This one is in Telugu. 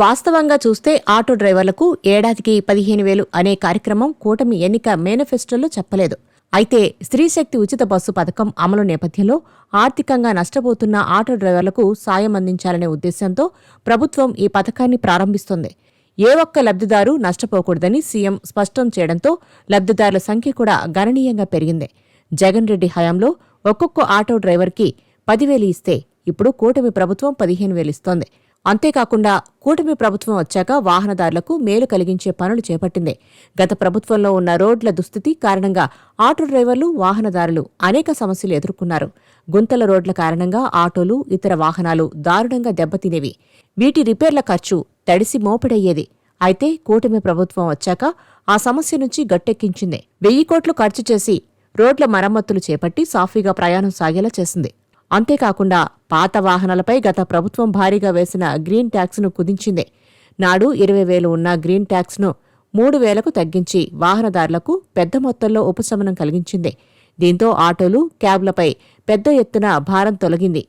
వాస్తవంగా చూస్తే ఆటో డ్రైవర్లకు ఏడాదికి పదిహేను వేలు అనే కార్యక్రమం కూటమి ఎన్నిక మేనిఫెస్టోలో చెప్పలేదు. అయితే స్త్రీశక్తి ఉచిత బస్సు పథకం అమలు నేపథ్యంలో ఆర్థికంగా నష్టపోతున్న ఆటో డ్రైవర్లకు సాయం అందించాలనే ఉద్దేశంతో ప్రభుత్వం ఈ పథకాన్ని ప్రారంభిస్తోంది. ఏ ఒక్క లబ్ధిదారు నష్టపోకూడదని సీఎం స్పష్టం చేయడంతో లబ్ధిదారుల సంఖ్య కూడా గణనీయంగా పెరిగింది. జగన్ రెడ్డి హయాంలో ఒక్కొక్క ఆటో డ్రైవర్కి పదివేలు ఇస్తే ఇప్పుడు కూటమి ప్రభుత్వం పదిహేను వేలు ఇస్తోంది. అంతేకాకుండా కూటమి ప్రభుత్వం వచ్చాక వాహనదారులకు మేలు కలిగించే పనులు చేపట్టింది. గత ప్రభుత్వంలో ఉన్న రోడ్ల దుస్థితి కారణంగా ఆటో డ్రైవర్లు వాహనదారులు అనేక సమస్యలు ఎదుర్కొన్నారు. గుంతల రోడ్ల కారణంగా ఆటోలు ఇతర వాహనాలు దారుణంగా దెబ్బతినేవి. వీటి రిపేర్ల ఖర్చు తడిసి మోపిడయ్యేది. అయితే కూటమి ప్రభుత్వం వచ్చాక ఆ సమస్య నుంచి గట్టెక్కించింది. వెయ్యి కోట్లు ఖర్చు చేసి రోడ్ల మరమ్మతులు చేపట్టి సాఫీగా ప్రయాణం సాగేలా చేసింది. అంతేకాకుండా పాత వాహనాలపై గత ప్రభుత్వం భారీగా వేసిన గ్రీన్ ట్యాక్స్ను కుదించింది. నాడు ఇరవై వేలు ఉన్న గ్రీన్ ట్యాక్స్ను మూడు వేలకు తగ్గించి వాహనదారులకు పెద్ద మొత్తంలో ఉపశమనం కలిగించింది. దీంతో ఆటోలు క్యాబ్లపై పెద్ద ఎత్తున భారం తొలగింది.